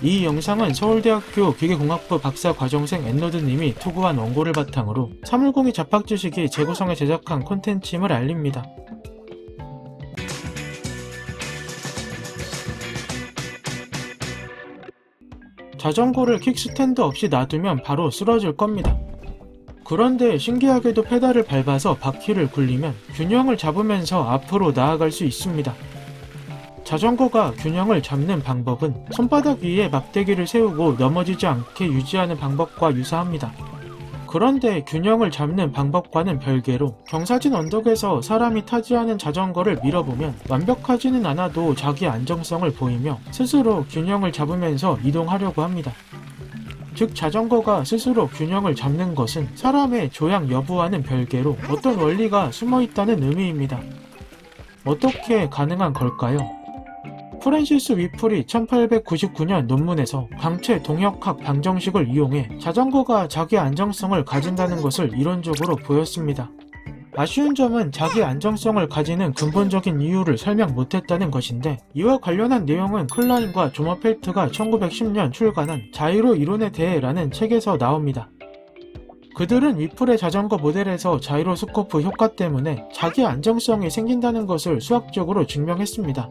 이 영상은 서울대학교 기계공학부 박사과정생 엔너드님이 투구한 원고를 바탕으로 310이 잡학지식이 재구성에 제작한 콘텐츠임을 알립니다. 자전거를 킥스탠드 없이 놔두면 바로 쓰러질 겁니다. 그런데 신기하게도 페달을 밟아서 바퀴를 굴리면 균형을 잡으면서 앞으로 나아갈 수 있습니다. 자전거가 균형을 잡는 방법은 손바닥 위에 막대기를 세우고 넘어지지 않게 유지하는 방법과 유사합니다. 그런데 균형을 잡는 방법과는 별개로 경사진 언덕에서 사람이 타지 않은 자전거를 밀어보면 완벽하지는 않아도 자기 안정성을 보이며 스스로 균형을 잡으면서 이동하려고 합니다. 즉 자전거가 스스로 균형을 잡는 것은 사람의 조향 여부와는 별개로 어떤 원리가 숨어 있다는 의미입니다. 어떻게 가능한 걸까요? 프랜시스 위플이 1899년 논문에서 광채 동역학 방정식을 이용해 자전거가 자기 안정성을 가진다는 것을 이론적으로 보였습니다. 아쉬운 점은 자기 안정성을 가지는 근본적인 이유를 설명 못했다는 것인데 이와 관련한 내용은 클라인과 조머펠트가 1910년 출간한 자유로 이론에 대해 라는 책에서 나옵니다. 그들은 위플의 자전거 모델에서 자이로스코프 효과 때문에 자기 안정성이 생긴다는 것을 수학적으로 증명했습니다.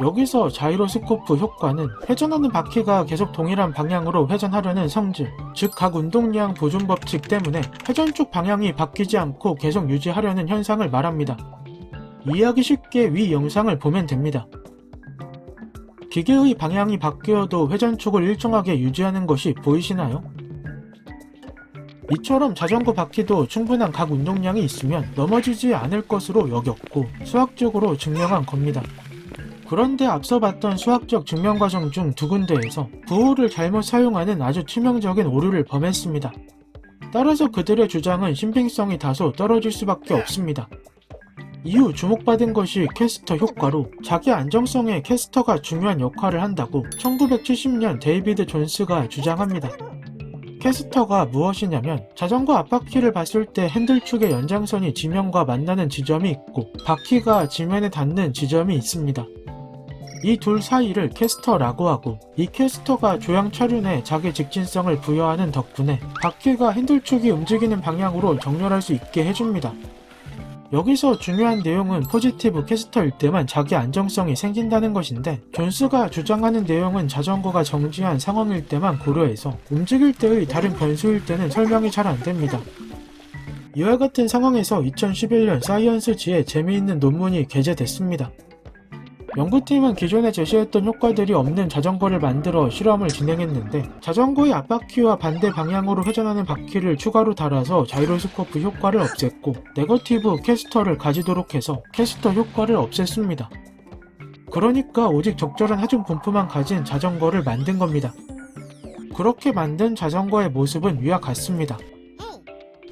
여기서 자이로스코프 효과는 회전하는 바퀴가 계속 동일한 방향으로 회전하려는 성질, 즉 각 운동량 보존 법칙 때문에 회전 쪽 방향이 바뀌지 않고 계속 유지하려는 현상을 말합니다. 이해하기 쉽게 위 영상을 보면 됩니다. 기계의 방향이 바뀌어도 회전축을 일정하게 유지하는 것이 보이시나요? 이처럼 자전거 바퀴도 충분한 각 운동량이 있으면 넘어지지 않을 것으로 여겼고 수학적으로 증명한 겁니다. 그런데 앞서 봤던 수학적 증명 과정 중 두 군데에서 부호를 잘못 사용하는 아주 치명적인 오류를 범했습니다. 따라서 그들의 주장은 신빙성이 다소 떨어질 수밖에 없습니다. 이후 주목받은 것이 캐스터 효과로 자기 안정성에 캐스터가 중요한 역할을 한다고 1970년 데이비드 존스가 주장합니다. 캐스터가 무엇이냐면 자전거 앞바퀴를 봤을 때 핸들축의 연장선이 지면과 만나는 지점이 있고 바퀴가 지면에 닿는 지점이 있습니다. 이 둘 사이를 캐스터라고 하고 이 캐스터가 조향 차륜에 자기 직진성을 부여하는 덕분에 바퀴가 핸들축이 움직이는 방향으로 정렬할 수 있게 해줍니다. 여기서 중요한 내용은 포지티브 캐스터일 때만 자기 안정성이 생긴다는 것인데 존스가 주장하는 내용은 자전거가 정지한 상황일 때만 고려해서 움직일 때의 다른 변수일 때는 설명이 잘 안됩니다. 이와 같은 상황에서 2011년 사이언스지에 재미있는 논문이 게재됐습니다. 연구팀은 기존에 제시했던 효과들이 없는 자전거를 만들어 실험을 진행했는데 자전거의 앞바퀴와 반대 방향으로 회전하는 바퀴를 추가로 달아서 자이로스코프 효과를 없앴고 네거티브 캐스터를 가지도록 해서 캐스터 효과를 없앴습니다. 그러니까 오직 적절한 하중 분포만 가진 자전거를 만든 겁니다. 그렇게 만든 자전거의 모습은 위와 같습니다.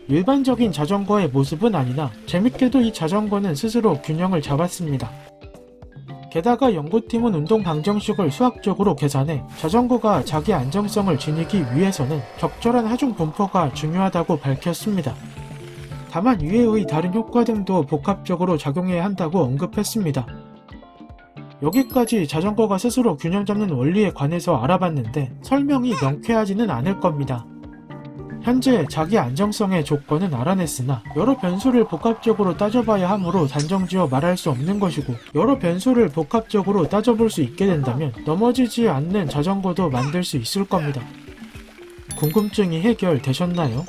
일반적인 자전거의 모습은 아니나 재밌게도 이 자전거는 스스로 균형을 잡았습니다. 게다가 연구팀은 운동 방정식을 수학적으로 계산해 자전거가 자기 안정성을 지니기 위해서는 적절한 하중 분포가 중요하다고 밝혔습니다. 다만 이외의 다른 효과 등도 복합적으로 작용해야 한다고 언급했습니다. 여기까지 자전거가 스스로 균형 잡는 원리에 관해서 알아봤는데 설명이 명쾌하지는 않을 겁니다. 현재 자기 안정성의 조건은 알아냈으나 여러 변수를 복합적으로 따져봐야 하므로 단정지어 말할 수 없는 것이고 여러 변수를 복합적으로 따져볼 수 있게 된다면 넘어지지 않는 자전거도 만들 수 있을 겁니다. 궁금증이 해결되셨나요?